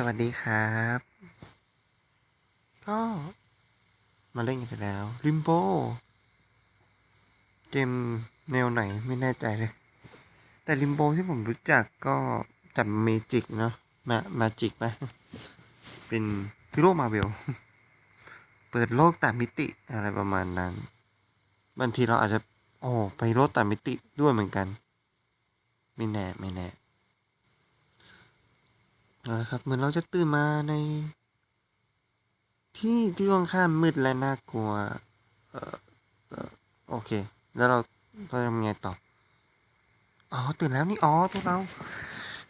สวัสดีครับ ก็มาเล่นกันไปแล้วริมโบเกมแนวไหนไม่แน่ใจเลย แต่ริมโบที่ผมรู้จักก็จับเมจิกเนาะมามาจิกไหมเป็นฮีโรมาเวลเปิดโลกต่างมิติอะไรประมาณนั้น บางทีเราอาจจะ โอ้ ไปโลกต่างมิติด้วยเหมือนกัน ไม่แน่ ไม่แน่ เอาละครับ เหมือนเราจะตื่นมาใน ที่ที่ค่อนข้างมืดและน่ากลัว เออเออโอเค แล้วเราเราทำไงต่อ อ๋อ ตื่นแล้วนี่อ๋อตัวเรา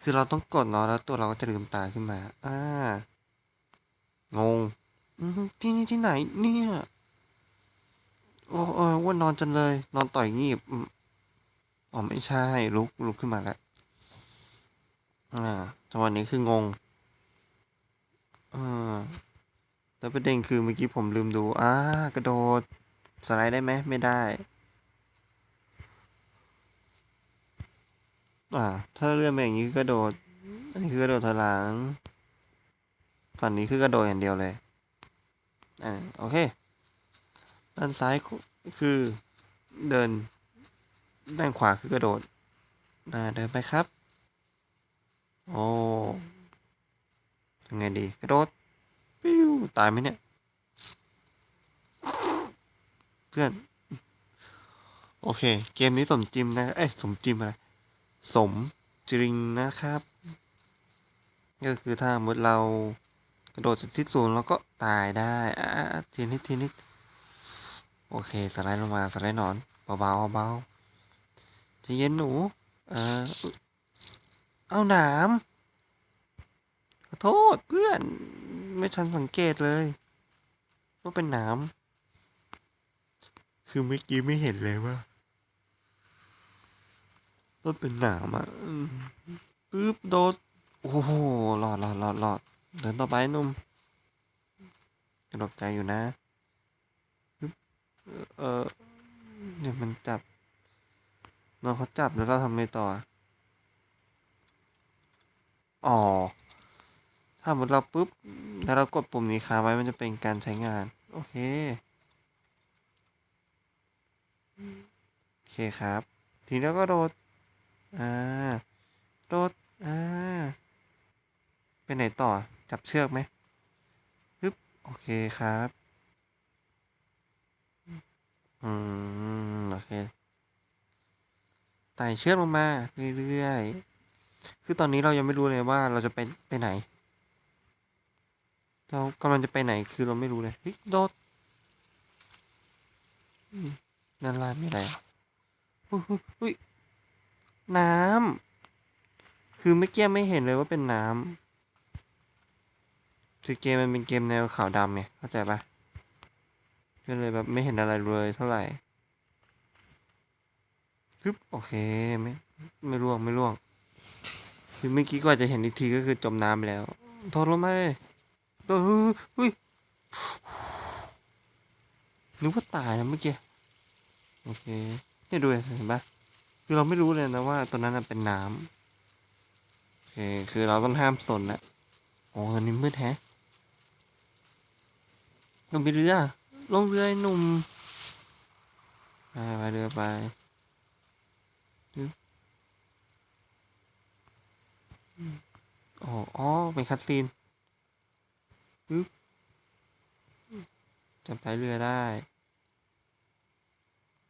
คือเราต้องกดเนาะแล้วตัวเราก็จะลืมตาขึ้นมา อ่างงที่นี่ที่ไหนเนี่ย โอ้เออว่านอนจังเลย นอนต่อยงีบอ๋อไม่ใช่ลุกลุกขึ้นมาแล้ว อ่าจังหวะนี้คืองง อ่า แล้วประเด็นคือเมื่อกี้ผมลืมดู อ่า กระโดด สไลด์ได้ไหม ไม่ได้ อ่า ถ้าเลื่อนไปอย่างนี้คือกระโดด อันนี้คือกระโดดถอยหลัง ฝั่งนี้คือกระโดดอย่างเดียวเลย อ่า โอเค ด้านซ้ายคือเดิน ด้านขวาคือกระโดด อ่า เดินไปครับ โอ้ทำไงดี กระโดด ปิ้ว ตายไหมเนี่ย เพื่อน โอเค เกมนี้สมจริงนะ เอ้ย สมจริงอะไร สมจริงนะครับ ก็คือถ้าสมมติเรากระโดดจากที่สูงเราก็ตายได้อ่าทีนิดทีนิดโอเค สไลด์ลงมา สไลด์หนอน เบาๆเบาๆจะเย็นหนูอออุ๊ย เอาหนาม ขอโทษเพื่อน ไม่ทันสังเกตเลย ว่าเป็นหนาม คือเมื่อกี้ไม่เห็นเลยว่าว่าเป็นหนามอะปึ๊บโดด โอ้โหหลอดหลอดหลอดหลอดเดินต่อไปนุ่มกระดกใจอยู่นะเออเนี่ยมันจับน้องเขาจับแล้วเราทำไงต่อ อ๋อ ถ้าหมดเราปุ๊บ แล้วเรากดปุ่มนี้ค้างไว้มันจะเป็นการใช้งาน โอเค โอเคครับ ทีนี้เราก็โดด อ่า โดด อ่า ไปไหนต่อ จับเชือกไหมปึ๊บ โอเคครับ อืม โอเคไต่เชือกลงมาเรื่อยๆ คือตอนนี้เรายังไม่รู้เลยว่าเราจะไปไปไหน เรากำลังจะไปไหนคือเราไม่รู้เลยเฮ้ยโดดนั่นลายไม่ไรอุ้ยอุ้ยน้ำคือเมื่อกี้ไม่เห็นเลยว่าเป็นน้ำคือเกมมันเป็นเกมแนวขาวดำไงเข้าใจปะก็เลยแบบไม่เห็นอะไรเลยเท่าไหร่ปึ๊บโอเคไม่ไม่ร่วงไม่ร่วง คือเมื่อกี้กว่าจะเห็นอีกทีก็คือจมน้ำแล้วโทษลงมาเลยเออเฮ้ยนึกว่าตายนะเมื่อกี้โอเคเนี่ยดูเห็นปะคือเราไม่รู้เลยนะว่าตรงนั้นเป็นน้ำโอเคคือเราต้องห้ามสนนะโอ้ตอนนี้มืดแฮะลงไปเรือลงเรือหนุ่มไปไปเรือไปปึ๊บ อ๋ออ๋อเป็นคัตซีนปึ๊บจะไปเรือได้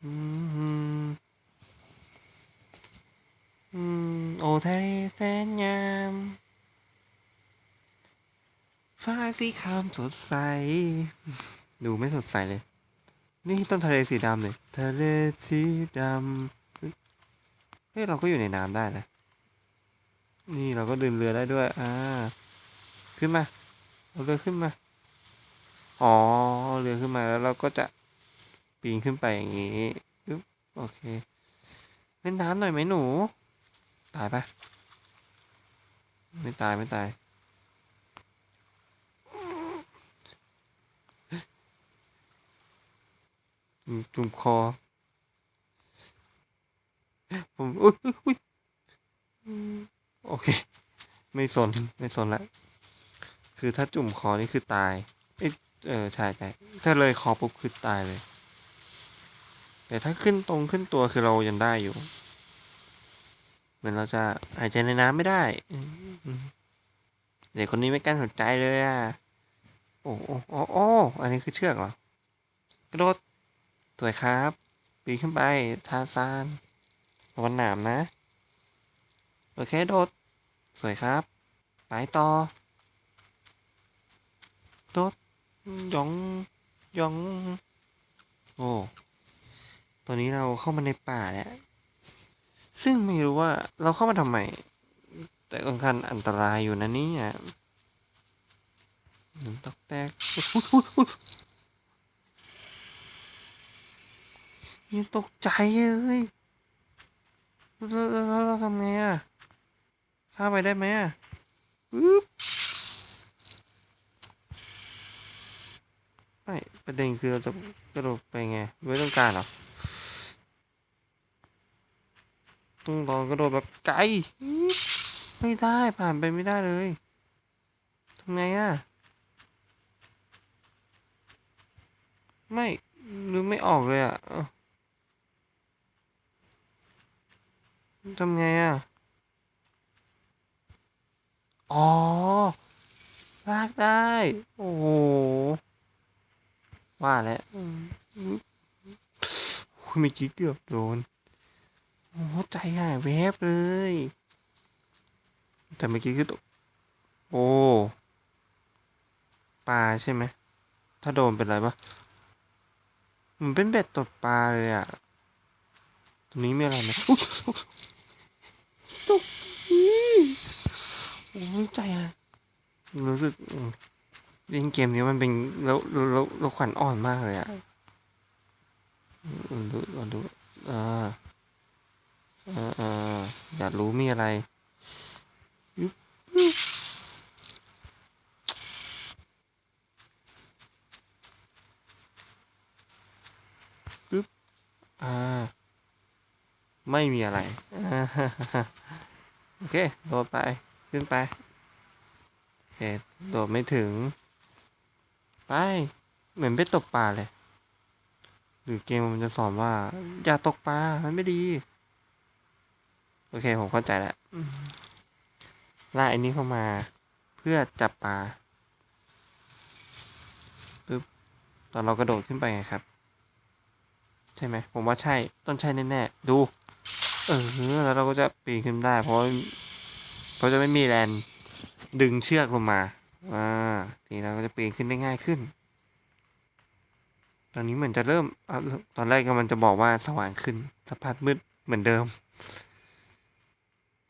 อืมอืมโอทะเลแสนงามฟ้าสีครามสดใส ดูไม่สดใสเลย นี่ต้นทะเลสีดำเลย ทะเลสีดำ เฮ้ย เราก็อยู่ในน้ำได้นะ นี่เราก็ดื่มเรือได้ด้วย อ่า ขึ้นมา เอาเรือขึ้นมา อ๋อ เรือขึ้นมาแล้วเราก็จะปีนขึ้นไปอย่างนี้อึ๊บโอเค เล่นน้ำหน่อยไหมหนู ตายปะไม่ตายไม่ตาย จุ่มคอ ผม อุ้ยอุ๊ย โอเค ไม่สนไม่สนละคือถ้าจุ่มคอนี่คือตาย เอเออใช่ใช่ถ้าเลยคอปุ๊บคือตายเลย แต่ถ้าขึ้นตรงขึ้นตัวคือเรายังได้อยู่ เหมือนเราจะหายใจในน้ำไม่ได้เด็กคนนี้ไม่กล้าสนใจเลยอะ โอ้โอ้โอ้โอ้อันนี้คือเชือกเหรอกระโดดสวยครับปีนขึ้นไปทาซานระวันหนามนะ โอเค โดด สวยครับไปต่อโดดยองยอง โอ้ตอนนี้เราเข้ามาในป่าแล้ว ซึ่งไม่รู้ว่าเราเข้ามาทำไม แต่ค่อนข้างอันตรายอยู่นะนี่ยหนึ่งตอกแตกยังตกใจเลยเราทำไงอะ ข้าไปได้ไหมอะปึ๊บไม่ประเด็นคือเราจะกระโดดไปไงไม่ต้องการหรอต้องลองกระโดดแบบไกลไม่ได้ผ่านไปไม่ได้เลยทำไงอะไม่นึกไม่ออกเลยอะทำไงอะ อ๋อ ลากได้ โอ้โห ว่าแล้วอืมอุ๊ยโอ้ยเมื่อกี้เกือบโดน โอ้โหใจหายแวบเลย แต่เมื่อกี้คือตกโอ้ปลาใช่ไหม ถ้าโดนเป็นไรปะเหมันเป็นเบ็ดตกปลาเลยอะตรงนี้มีอะไรไหมตก อ้ยใจอะรู้สึกอืมเล่นเกมนี้มันเป็นแล้วแล้วแล้วแล้วขวัญอ่อนมากเลยอะอืมดูลองดูอ่าเออเอออยากรู้มีอะไรยึบยึบปึ๊บอ่า ไม่มีอะไรอ่าฮ่าฮ่าฮ่าโอเค โดดไป ขึ้นไปโอเคโดดไม่ถึง ไป เหมือนไปตกปลาเลย หรือเกมมันจะสอนว่า อย่าตกปลา มันไม่ดี โอเค ผมเข้าใจแล้วล่ากไอ้นี้เข้ามา เพื่อจับปลาปึ๊บ ตอนเรากระโดดขึ้นไปไงครับ ใช่ไหม ผมว่าใช่ ต้นใช่แน่ๆ ดู เออ แล้วเราก็จะปีนขึ้นได้ เพราะ เพราะจะไม่มีแรงดึงเชือกลงมาอ่าทีนี้เราก็จะปีนขึ้นได้ง่ายขึ้น ตอนนี้เหมือนจะเริ่ม ตอนแรกก็มันจะบอกว่าสว่างขึ้นสักพักมืดเหมือนเดิม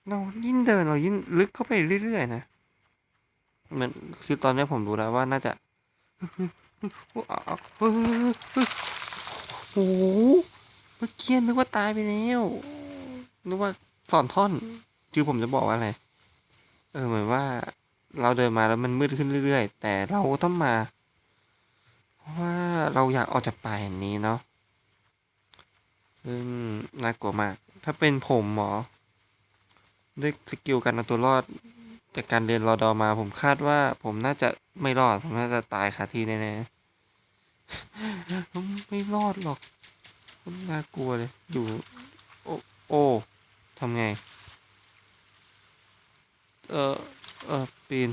เรายิ่งเดินเรายิ่งลึกเข้าไปเรื่อยๆนะเหมือนคือตอนนี้ผมรู้แล้วว่าน่าจะโอ้โหเมื่อกี้นึกว่าตายไปแล้วนึกว่าสอนท่อน คือผมจะบอกว่าอะไร ออเหมือนว่าเราเดินมาแล้วมันมืดขึ้นเรื่อยๆ แต่เราต้องมา เพราะว่าเราอยากออกจากป่าแห่งนี้เนาะซึ่งน่ากลัวมาก ถ้าเป็นผมหมอด้วยสกิลการเอาตัวรอดจากการเรียนรอดอมาผมคาดว่า ผมน่าจะไม่รอด ผมน่าจะตายคาที่แน่ๆไม่รอดหรอกน่ากลัวเลย อยู่ โอโอทำไง เออเออปีน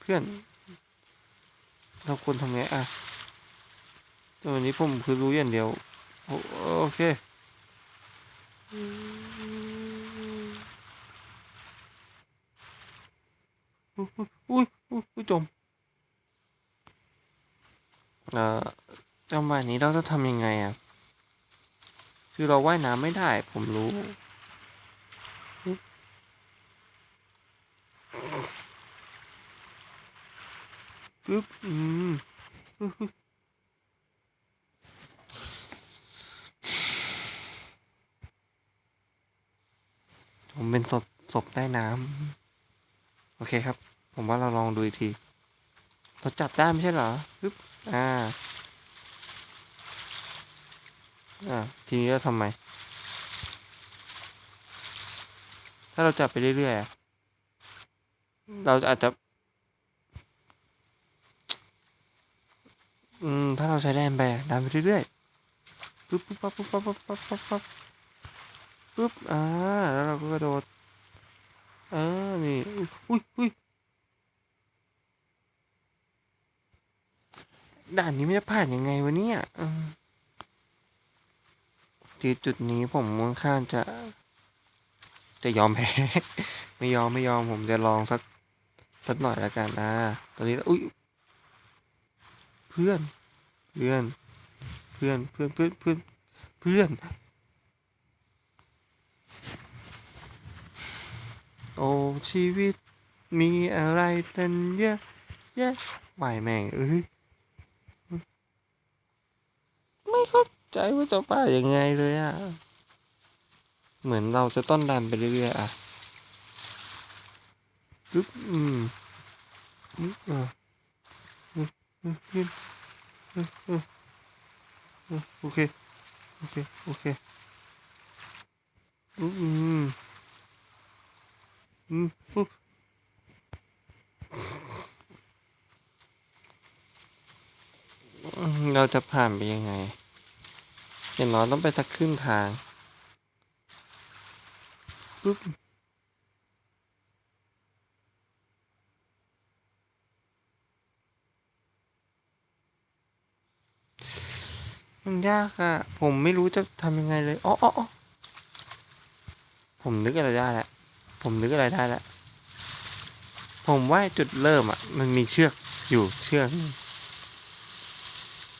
เพื่อน เราควรทำไงอะแต่วันนี้ผมคือรู้อย่างเดียว โอโอเคอุ้ยอุ้ยอุ้ยอุ้ยจมเอ่อจังหวะนี้เราจะทำยังไงอะ คือเราว่ายน้ำไม่ได้ ผมรู้ ปึ๊บอืมผมเป็นศพศพใต้น้ำโอเคครับ ผมว่าเราลองดูอีกที เราจับได้ไม่ใช่เหรอปึ๊บอ่า อ่า ทีนี้เราทำไม ถ้าเราจับไปเรื่อยๆอะเราอาจจะ อืม ถ้าเราใช้แรงแบกดันไปเรื่อยๆปุ๊บปุ๊บปั๊บปุ๊บปั๊บปุ๊บปั๊บปั๊บปั๊บปุ๊บอ่าแล้วเราก็กระโดดเออนี่อุ้ยอุ้ยด่านนี้ไม่จะผ่านยังไงวะเนี่ยที่จุดนี้ผมค่อนข้างจะ จะยอมแพ้ไม่ยอมไม่ยอมผมจะลองสักสักหน่อยแล้วกันอ่าตอนนี้อุ้ย เพื่อน เพื่อน เพื่อน เพื่อน เพื่อน เพื่อน เพื่อน โอ้ชีวิตมีอะไรตันเยอะแยะไหวแม่งเอ้ยไม่เข้าใจว่าจะป่ายังไงเลยอะเหมือนเราจะต้นดันไปเรื่อยๆอะปึ๊บอืมอืมอะ อืมอืมอืมอืมโอเค โอเค โอเค อืมอืมอืมปุ๊บอืมเราจะผ่านไปยังไงอย่างน้อยต้องไปสักครึ่งทางปุ๊บ มันยากอะผมไม่รู้จะทำยังไงเลยอ๋ออ๋อผมนึกอะไรได้แล้วผมนึกอะไรได้แล้วผมว่าจุดเริ่มอะมันมีเชือกอยู่เชือก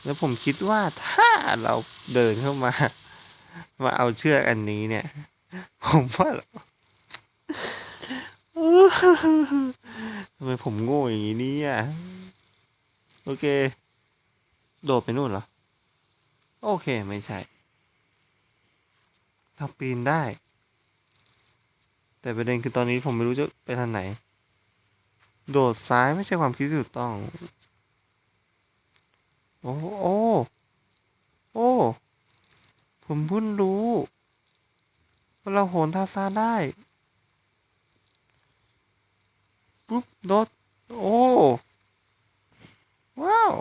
แล้วผมคิดว่าถ้าเราเดินเข้ามา มาเอาเชือกอันนี้เนี่ย ผมว่าเราทำไมผมโง่อย่างนี้เนี่ย โอเค โดดไปนู่นเหรอ โอเคไม่ใช่เราปีนได้ แต่ประเด็นคือตอนนี้ผมไม่รู้จะไปทางไหน โดดซ้ายไม่ใช่ความคิดที่ถูกต้อง โอ้โอ้โอ้ผมเพิ่งรู้ว่าเราโหนทาซาได้ปุ๊บโดดโอ้ว้าว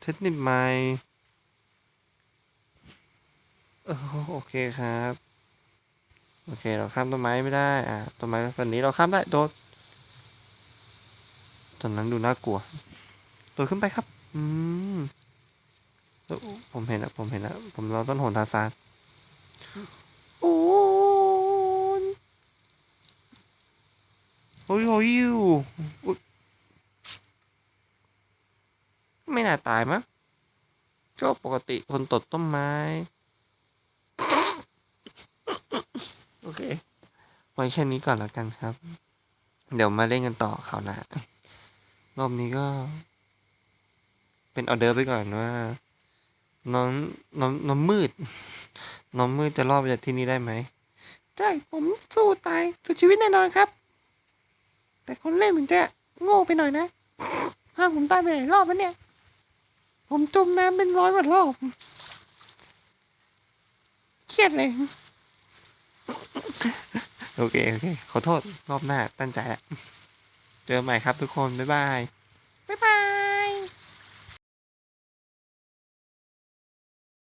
เทคนิคใหม่ โอเคครับ โอเคเราข้ามต้นไม้ไม่ได้ อ่าต้นไม้ฝั่งนี้เราข้ามได้โดดตอนนั้นดูน่ากลัวโดดขึ้นไปครับ อืมผมเห็นแล้วผมเห็นแล้วผมเราต้นโหนทาซานโอ้ยโอ้ยโอ้ยไม่น่าตายมั้งก็ปกติคนตดต้นไม้ โอเค ไว้แค่นี้ก่อนแล้วกันครับ เดี๋ยวมาเล่นกันต่อคราวหน้ารอบนี้ก็ เป็นออเดอร์ไปก่อนว่า น้องน้องน้องมืด น้องมืดจะรอดไปจากที่นี่ได้ไหมใช่ผมสู้ตายสุดชีวิตแน่นอนครับ แต่คนเล่นมันจะโง่ไปหน่อยนะพาผมตายไปหลายรอบแล้วเนี่ย ผมจมน้ำเป็นร้อยกว่ารอบ เครียดเลย โอเค โอเค ขอโทษ รอบหน้าตั้งใจแล้วเจอกันใหม่ครับทุกคน บ๊ายบาย บ๊ายบาย